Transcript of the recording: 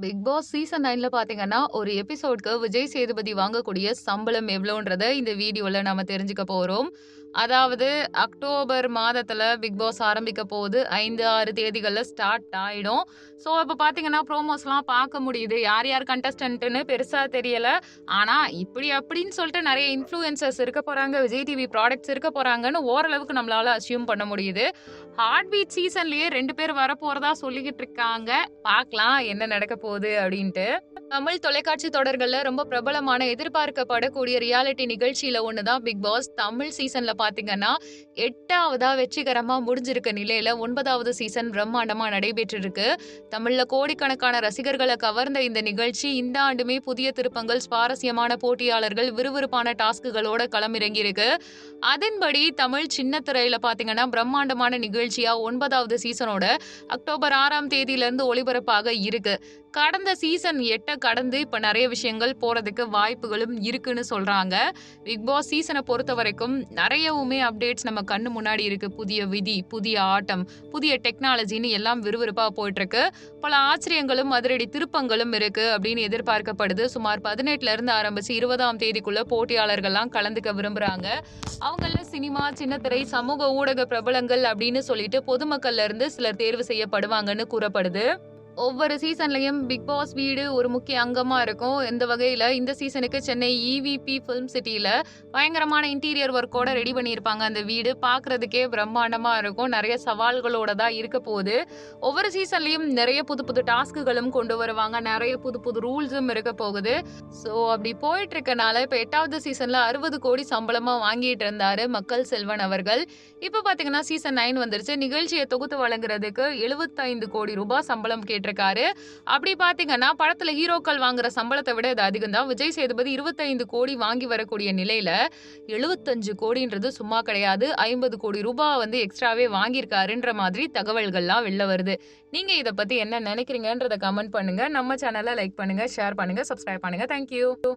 Big Boss season நைன்ல பாத்தீங்கன்னா, ஒரு எபிசோட்க்கு விஜய் சேதுபதி வாங்கக்கூடிய சம்பளம் எவ்வளோன்றத இந்த வீடியோல நாம தெரிஞ்சுக்க போறோம். அதாவது அக்டோபர் மாதத்துல பிக் பாஸ் ஆரம்பிக்க போகுது. ஐந்து ஆறு தேதிகளில் ஸ்டார்ட் ஆயிடும். ஸோ, இப்போ பாத்தீங்கன்னா, ப்ரோமோஸ்லாம் பார்க்க முடியுது. யார் யார் கண்டஸ்டன்ட்னு பெருசா தெரியல. ஆனா, இப்படி அப்படின்னு சொல்லிட்டு நிறைய இன்ஃப்ளூயன்சர்ஸ் இருக்க போறாங்க. விஜய் டிவி ப்ராடக்ட்ஸ் இருக்க போறாங்கன்னு ஓரளவுக்கு நம்மளால அசியூம் பண்ண முடியுது. ஹார்ட் பீட் சீசன்லயே ரெண்டு பேர் வரப்போறதா சொல்லிக்கிட்டு இருக்காங்க. பார்க்கலாம் என்ன நடக்க போகுது அப்படின்ட்டு. தமிழ் தொலைக்காட்சி தொடர்கள்ல ரொம்ப பிரபலமான எதிர்பார்க்கப்படக்கூடிய ரியாலிட்டி நிகழ்ச்சியில ஒன்று தான் பிக் பாஸ். தமிழ் சீசன்ல பாத்தீங்கன்னா, 8வதா வெற்றிகரமா முடிஞ்சிருக்க நிலையில ஒன்பதாவது சீசன் பிரம்மாண்டமா நடைபெற்றிருக்கு. தமிழ்ல கோடிக்கணக்கான ரசிகர்களை கவர்ந்த இந்த நிகழ்ச்சி இந்த ஆண்டுமே புதிய திருப்பங்கள், சுவாரஸ்யமான போட்டியாளர்கள், விறுவிறுப்பான டாஸ்க்குகளோட களமிறங்கியிருக்கு. அதன்படி தமிழ் சின்ன திரையில பாத்தீங்கன்னா, பிரம்மாண்டமான நிகழ்ச்சியா ஒன்பதாவது சீசனோட அக்டோபர் ஆறாம் தேதியிலிருந்து ஒளிபரப்பாக இருக்கு. கடந்த சீசன் எட்ட கடந்து இப்போ நிறைய விஷயங்கள் போகிறதுக்கு வாய்ப்புகளும் இருக்குன்னு சொல்கிறாங்க பிக் பாஸ் சீசனை பொறுத்த வரைக்கும் நிறையவுமே அப்டேட்ஸ் நம்ம கண்ணு முன்னாடி இருக்குது புதிய விதி, புதிய ஆட்டம், புதிய டெக்னாலஜின்னு எல்லாம் விறுவிறுப்பாக போயிட்டுருக்கு. பல ஆச்சரியங்களும், அதிரடி திருப்பங்களும் இருக்குது அப்படின்னு எதிர்பார்க்கப்படுது. சுமார் 18ல இருந்து ஆரம்பிச்சு 20ஆம் தேதிக்குள்ள போட்டியாளர்கள்லாம் கலந்துக்க விரும்புகிறாங்க அவங்கள்ல சினிமா, சின்னத்திரை, சமூக ஊடக பிரபலங்கள் அப்படின்னு சொல்லிட்டு பொதுமக்கள்ல இருந்து சிலர் தேர்வு செய்யப்படுவாங்கன்னு கூறப்படுது. ஒவ்வொரு சீசன்லையும் பிக் பாஸ் வீடு ஒரு முக்கிய அங்கமாக இருக்கும். இந்த வகையில் இந்த சீசனுக்கு சென்னை ஈவிபி ஃபிலிம் சிட்டியில் பயங்கரமான இன்டீரியர் ஒர்க்கோட ரெடி பண்ணியிருப்பாங்க அந்த வீடு. பார்க்கறதுக்கே பிரம்மாண்டமாக இருக்கும். நிறைய சவால்களோட தான் இருக்க போகுது. ஒவ்வொரு சீசன்லையும் நிறைய புது புது டாஸ்க்குகளும் கொண்டு வருவாங்க. நிறைய புது புது ரூல்ஸும் இருக்க போகுது. ஸோ, அப்படி போயிட்டு இருக்கனால இப்போ எட்டாவது சீசனில் அறுபது கோடி சம்பளமாக வாங்கிட்டு இருந்தார் மக்கள் செல்வன் அவர்கள். இப்போ பார்த்தீங்கன்னா சீசன் நைன் வந்துருச்சு. நிகழ்ச்சியை தொகுத்து வழங்குறதுக்கு 75 கோடி ரூபாய் சம்பளம் கேட்டு இருக்காரு அப்படி பாத்தீங்கன்னா, படத்துல ஹீரோக்கள் வாங்குற சம்பளத்தை விட இது அதிகம் தான். விஜய் சேதுபதி 25 கோடி வாங்கி வரக்கூடிய நிலையில 75 கோடின்றது சும்மா கிடையாது. 50 கோடி ரூபாய் வந்து எக்ஸ்ட்ராவே வாங்கியிருக்காருன்ற மாதிரி தகவல்கள்லாம் வெளில வருது. நீங்க இதை பத்தி என்ன நினைக்கிறீங்கன்றத கமெண்ட் பண்ணுங்க. நம்ம சேனலை லைக் பண்ணுங்க, ஷேர் பண்ணுங்க, சப்ஸ்கிரைப் பண்ணுங்க. Thank you.